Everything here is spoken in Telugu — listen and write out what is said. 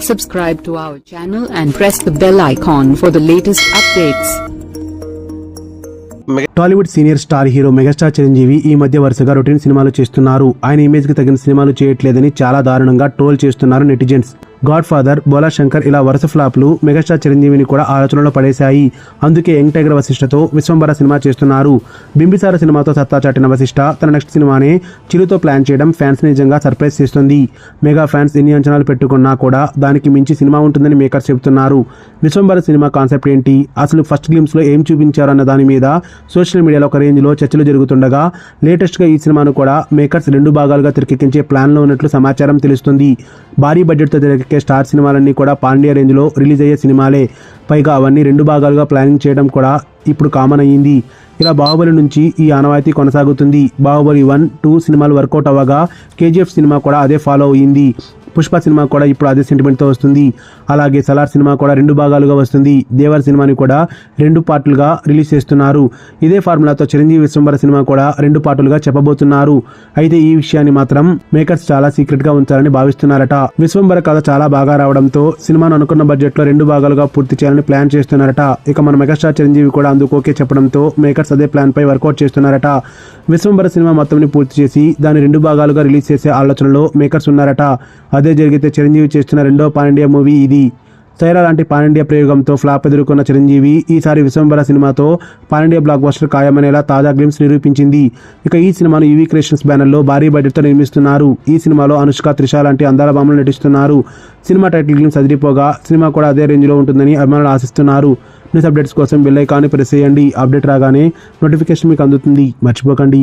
Subscribe to our channel and press the bell icon for the latest updates. Tollywood senior star hero megastar Chiranjeevi ఈ మధ్య వరుసగా రొటీన్ సినిమాలు చేస్తున్నారు ఆయన ఇమేజ్కి తగిన సినిమాలు చేయట్లేదని చాలా దారుణంగా ట్రోల్ చేస్తున్నారు netizens God Father Bhola Shankar ఇలా వరుస ఫ్లాప్లు మెగాస్టార్ చిరంజీవిని కూడా ఆలోచనలో పడేశాయి. అందుకే యంగ్ టైగర్ వశిష్టతో విశ్వంబర సినిమా చేస్తున్నారు. బింబిసార సినిమాతో సత్తా చాటిన వశిష్ట తన నెక్స్ట్ సినిమానే చిరుతో ప్లాన్ చేయడం ఫ్యాన్స్ నిజంగా సర్ప్రైజ్ చేస్తుంది. మెగా ఫ్యాన్స్ ఎన్ని అంచనాలు పెట్టుకున్నా కూడా దానికి మించి సినిమా ఉంటుందని మేకర్స్ చెబుతున్నారు. విశ్వంబర సినిమా కాన్సెప్ట్ ఏంటి? అసలు ఫస్ట్ గ్లిమ్స్లో ఏం చూపించారు అన్న దాని మీద సోషల్ మీడియాలో ఒక రేంజ్లో చర్చలు జరుగుతుండగా లేటెస్ట్గా ఈ సినిమాను కూడా మేకర్స్ రెండు భాగాలుగా తెరకెక్కించే ప్లాన్లో ఉన్నట్లు సమాచారం తెలుస్తుంది. భారీ బడ్జెట్తో ఇప్పటికే స్టార్ సినిమాలన్నీ కూడా పాండ్య రేంజ్లో రిలీజ్ అయ్యే సినిమాలే. పైగా అవన్నీ రెండు భాగాలుగా ప్లానింగ్ చేయడం కూడా ఇప్పుడు కామన్ అయ్యింది. ఇలా బాహుబలి నుంచి ఈ ఆనవాయితీ కొనసాగుతుంది. బాహుబలి వన్ టూ సినిమాలు వర్కౌట్ అవ్వగా కేజీఎఫ్ సినిమా కూడా అదే ఫాలో అయ్యింది. పుష్ప సినిమా కూడా ఇప్పుడు అదే సెంటిమెంట్తో వస్తుంది. అలాగే సలార్ సినిమా కూడా రెండు భాగాలుగా వస్తుంది. దేవర్ సినిమాని కూడా రెండు పార్టులుగా రిలీజ్ చేస్తున్నారు. ఇదే ఫార్ములాతో చిరంజీవి విశ్వంబర సినిమా కూడా రెండు పార్టులుగా చెప్పబోతున్నారు. అయితే ఈ విషయాన్ని మాత్రం మేకర్స్ చాలా సీక్రెట్గా ఉంచాలని భావిస్తున్నారట. విశ్వంబర కథ చాలా బాగా రావడంతో సినిమాను అనుకున్న బడ్జెట్లో రెండు భాగాలుగా పూర్తి చేయాలని ప్లాన్ చేస్తున్నారట. ఇక మన మెగాస్టార్ చిరంజీవి కూడా అందుకు ఓకే చెప్పడంతో మేకర్స్ అదే ప్లాన్ పై వర్కౌట్ చేస్తున్నారట. విశ్వంబర సినిమా మొత్తంని పూర్తి చేసి దాన్ని రెండు భాగాలుగా రిలీజ్ చేసే ఆలోచనలో మేకర్స్ ఉన్నారట. అదే జరిగితే చిరంజీవి చేస్తున్న రెండో పాన్ ఇండియా మూవీ ఇది. సైరా లాంటి పానిండియా ప్రయోగంతో ఫ్లాప్ ఎదుర్కొన్న చిరంజీవి ఈసారి విశ్వంబర సినిమాతో పానిండియా బ్లాక్ బస్టర్ ఖాయమనేలా తాజా గ్లిమ్స్ నిరూపించింది. ఇక ఈ సినిమాను యూవీ క్రియేషన్స్ బ్యానర్లో భారీ బడ్జెట్తో నిర్మిస్తున్నారు. ఈ సినిమాలో అనుష్క త్రిష లాంటి అందాల బామలు నటిస్తున్నారు. సినిమా టైటిల్ గ్లిమ్స్ అదిరిపోగా సినిమా కూడా అదే రేంజ్లో ఉంటుందని అభిమానులు ఆశిస్తున్నారు. న్యూస్ అప్డేట్స్ కోసం బెల్ ఐకాన్ని ప్రెస్ చేయండి. అప్డేట్ రాగానే నోటిఫికేషన్ మీకు అందుతుంది. మర్చిపోకండి.